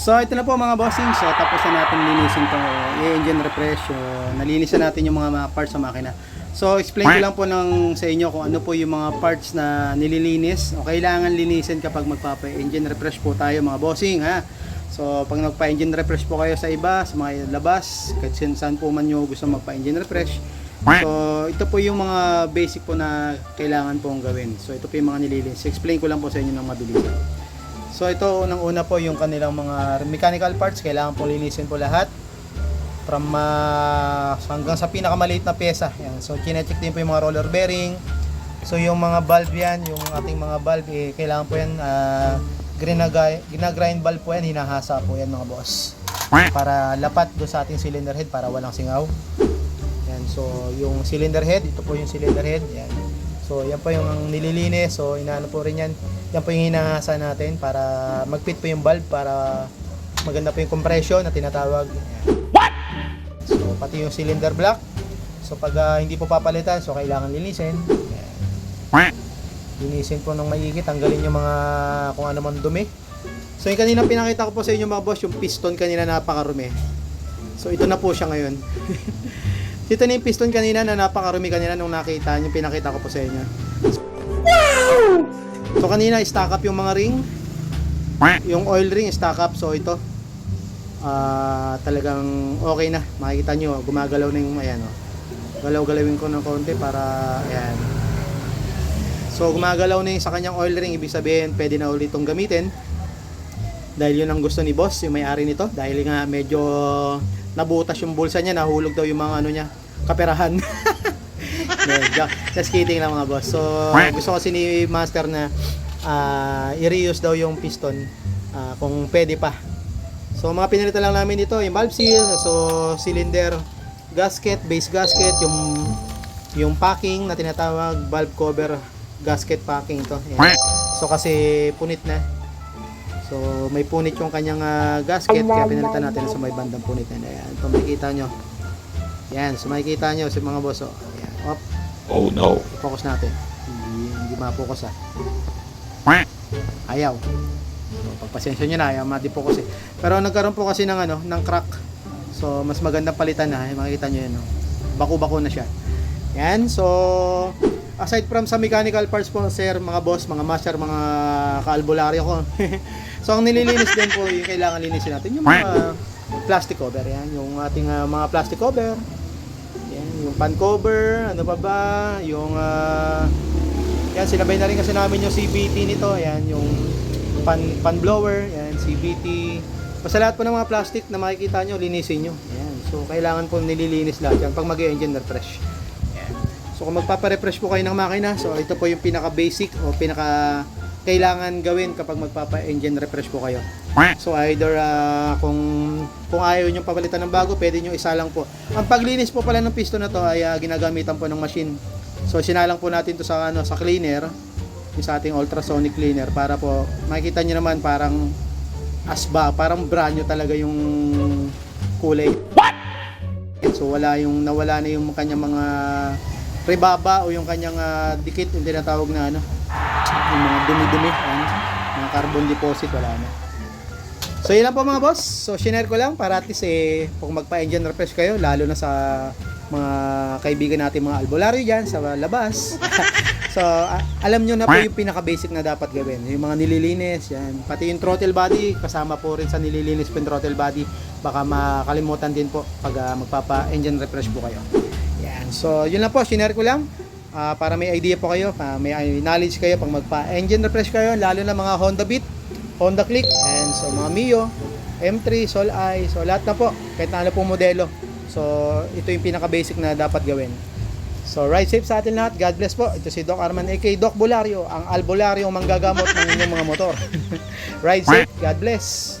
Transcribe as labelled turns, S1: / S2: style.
S1: So ito na po mga bossing. So tapos na natin linisin tong i-engine refresh. So, nalinisan natin yung mga, mga parts sa makina. So explain ko lang po ng sa inyo kung ano po yung mga parts na nililinis o kailangan linisin kapag magpapa-engine refresh po tayo mga bossing ha. So pag nagpa-engine refresh po kayo sa iba, sa mga labas, kahit saan po man nyo gusto magpa-engine refresh. So ito po yung mga basic po na kailangan pong gawin. So ito po yung mga nililinis. Explain ko lang po sa inyo ng mabilis. So ito unang una po yung kanilang mga mechanical parts, kailangan po linisin po lahat from ah, hanggang sa pinakamaliit na pyesa. Yan. So kine-check din po yung mga roller bearing. So yung mga valve yan, yung ating mga valve eh, kailangan po yan uh, ginagrind valve po yan, hinahasa po yan mga boss. Para lapat do sa ating cylinder head para walang singaw. Yan. So yung cylinder head, ito po yung cylinder head. Yan. So yan po yung nililinis. So inaano po rin yan. Yan po yung hinahasa natin para magpit po yung valve para maganda po yung compression na tinatawag. What? So pati yung cylinder block. So pag ah, hindi po papalitan, so kailangan linisin. Linisin po ng maigi, tanggalin yung mga kung ano man dumi. So yung kanina pinakita ko po sa inyo mga boss, yung piston kanina napakarumi. So ito na po siya ngayon. Ito na yung piston kanina na napakarumi kanina nung nakita nyo, pinakita ko po sa inyo. So kanina stack up yung mga ring. Yung oil ring stack up so ito. Ah, talagang okay na. Makikita nyo gumagalaw na yung ayan oh. Galaw-galawin ko ng konti para ayan. So gumagalaw na yung sa kanyang oil ring ibig sabihin pwede na ulit itong gamitin. Dahil yun ang gusto ni boss, yung may-ari nito. Dahil nga medyo nabutas yung bulsa niya, nahulog daw yung mga ano niya, kaperahan. Medyo, just kidding lang mga boss. So, gusto kasi ni Master na ah, i-reuse daw yung piston ah, kung pwede pa. So, mga pinalitan lang namin dito, yung valve seal, so cylinder gasket, base gasket, yung yung packing na tinatawag valve cover gasket packing to. Ayan. So, kasi punit na. So, may punit yung kanyang ah, gasket, kaya pinalitan natin sa may bandang punit na. Ayan, ito makikita nyo. Yan, so makikita nyo si mga boss. Oh. Ayan, op,
S2: Oh no.
S1: focus natin. Hindi, hindi ma-focus ah. Ayaw. So, pagpasensya nyo na, ayaw ma-focus eh. Pero nagkaroon po kasi ng ano, ng crack. So, mas magandang palitan na. eh. Makikita nyo yun. Oh. Baku-bako na siya. Yan, so aside from sa mechanical parts po, sir, mga boss, mga master, mga kaalbularyo ko. so, ang nililinis din po, yung kailangan linisin natin, yung mga plastic cover. Yan, yung ating ah, mga plastic cover. Yan, yung pan cover, ano pa ba, yung ah, yan, sinabay na rin kasi namin yung CVT nito. Yan, yung pan, pan blower, yan, CVT. Basta lahat po ng mga plastic na makikita nyo, linisin nyo. Yan. So, kailangan po nililinis lahat yan pag mag-engine refresh. So, kung magpapa-refresh po kayo ng makina, so ito po yung pinaka-basic o pinaka kailangan gawin kapag magpapa-engine refresh po kayo. So either ah, kung kung ayaw nyo papalitan ng bago, pwede nyo isa lang po. Ang paglinis po pala ng piston na to ay ah, ginagamitan po ng machine. So sinalang po natin to sa ano sa cleaner, yung sa ating ultrasonic cleaner para po makikita nyo naman parang asba, parang brand new talaga yung kulay. What? So wala yung nawala na yung kanyang mga rebaba o yung kanyang ah, dikit yung tinatawag na ano yung mga dumi-dumi ano, mga carbon deposit wala na. So yun lang po mga boss. So shinare ko lang para at least eh kung magpa-engine refresh kayo lalo na sa mga kaibigan natin mga albularyo dyan sa labas. so a- alam nyo na po yung pinaka-basic na dapat gawin. Yung mga nililinis, yan. Pati yung throttle body, kasama po rin sa nililinis po yung throttle body. Baka makalimutan din po pag ah, magpapa-engine refresh po kayo. So yun lang po, shinare ko lang. Ah, para may idea po kayo, pa may knowledge kayo pag magpa-engine refresh kayo, lalo na mga Honda Beat, Honda Click, and so mga Mio, M3, Sol I, so lahat na po, kahit na ano pong modelo. So, ito yung pinaka-basic na dapat gawin. So, ride safe sa atin lahat. God bless po. Ito si Doc Arman, aka Doc Bulario, ang albularyo manggagamot ng inyong mga motor. ride safe. God bless.